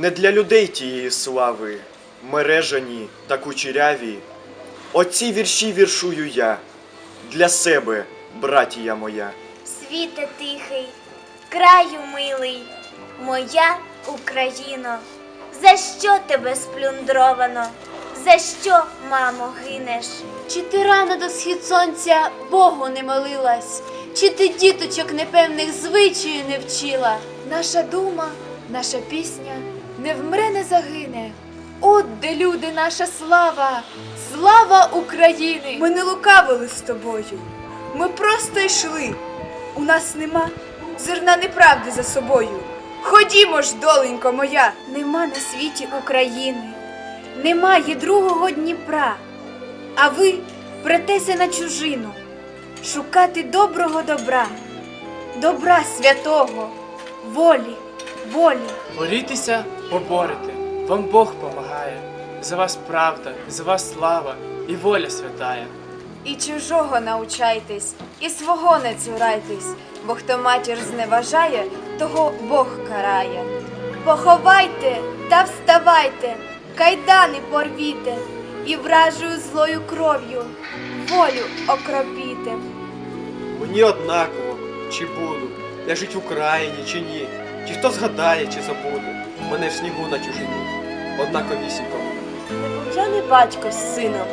Не для людей тієї слави, мережані та кучеряві. Оці вірші віршую я для себе, братія моя. Світе тихий, краю милий, моя Україно, за що тебе сплюндровано? За що, мамо, гинеш? Чи ти рано до схід сонця Богу не молилась? Чи ти діточок непевних звичаю не вчила? Наша дума, наша пісня не вмре, не загине. От де люди, наша слава, слава України! Ми не лукавили з тобою. Ми просто йшли. У нас нема зерна неправди за собою. Ходімо ж, доленько моя. Нема на світі України, немає другого Дніпра. А ви претеся на чужину, шукати доброго добра, добра святого, волі, волі. Борітеся, поборете, вам Бог помагає. За вас правда, за вас слава і воля святая. І чужого научайтесь, і свого не цурайтесь, бо хто матір зневажає, того Бог карає. Поховайте та вставайте, кайдани порвіте, і вражою злою кров'ю волю окропіте. Мені однаково, чи буду я жить в Україні, чи ні, чи хто згадає, чи забуде мене в снігу на чужині, однаковісінько. Неповчаний батько з сином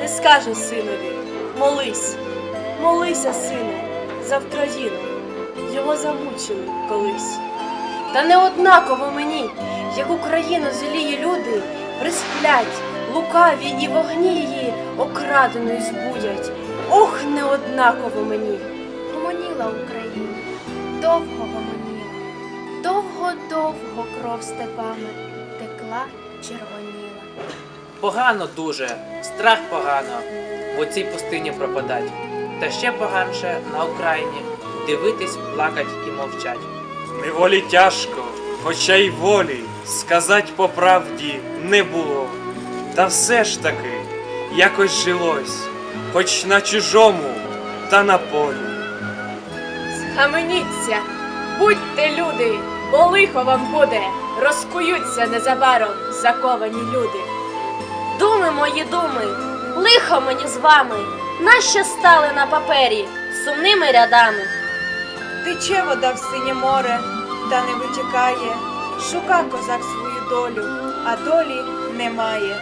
не скаже синові молись, молися, сину, за Вкраїну. Його замучили колись. Та не однаково мені, як Україну злії люди присплять, лукаві і вогні її окраденою збудять. Ох, не однаково мені. Гомоніла Україна, довго гомоніла, довго-довго кров степами текла, червоніла. Погано дуже, страх погано в цій пустині пропадать. Та ще поганше на Україні дивитись, плакать і мовчать. Неволі тяжко, хоча й волі, сказать по правді не було. Та все ж таки якось жилось, хоч на чужому, та на полі. Схаменіться, будьте люди, бо лихо вам буде, розкуються незабаром заковані люди. Думи мої думи, лихо мені з вами, нащо стали на папері сумними рядами. Тече вода в синє море, та не витікає. Шука козак свою долю, а долі немає.